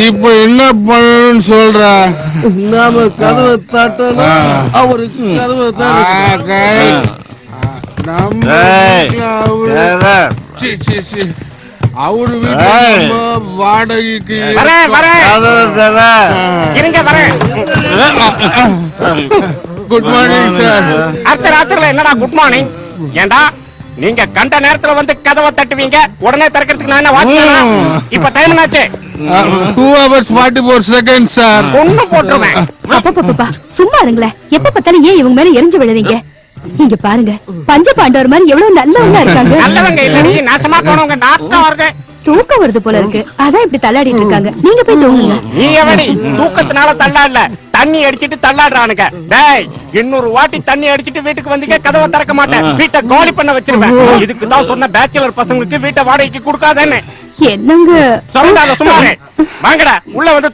இப்ப என்ன பண்ணணும்னு சொல்ற? நாம கதவை தட்டணும் ஆ. அவருக்கு கதவை அவரு வாடகைக்கு குட் மார்னிங் சார் அடுத்த ராத்திரில என்னடா குட் மார்னிங் ஏண்டா? நீங்க கண்ட நேரத்துல வந்து கதவை தட்டுவீங்க. உடனே திறக்கிறதுக்கு நான் என்ன வாத்தியாரா இப்ப டைம் என்னாச்சு? Two hours forty four second sir ஒண்ணு போட்டுருவேன். அப்பப்பப்பா சும்மா இருங்களேன் எப்ப பார்த்தாலும் ஏன் இவங்க மேல எரிஞ்சு விழுறீங்க? இங்க பாருங்க. பஞ்ச பாண்டவர் மாதிரி எவ்வளவு நல்லவங்க இருக்காங்க. நல்லவங்க இல்லடி நாசமா போனவங்க நாட்டம் வருது. தூக்கம் வருது போல இருக்கு. அதான் இப்படி தள்ளாடிட்டு இருக்காங்க. நீங்க போய் தூங்குங்க. நீ எவடி தூக்கத்தினால தள்ளாடல. தண்ணி அடிச்சிட்டு தள்ளாடுறானுங்க. டேய் இன்னொரு வாட்டி தண்ணி அடிச்சிட்டு வீட்டுக்கு வந்தீங்க கதவை திறக்க மாட்டேன். வீட்டை காலி பண்ண வச்சிருவேன். இதுக்கு தான் சொன்ன பேச்சுலர் பசங்களுக்கு வீட்டை வாடகைக்கு கொடுக்காதேன்னு. என்னங்க? சொல்லுங்க சும்மா இரு. வாங்கடா உள்ள வந்து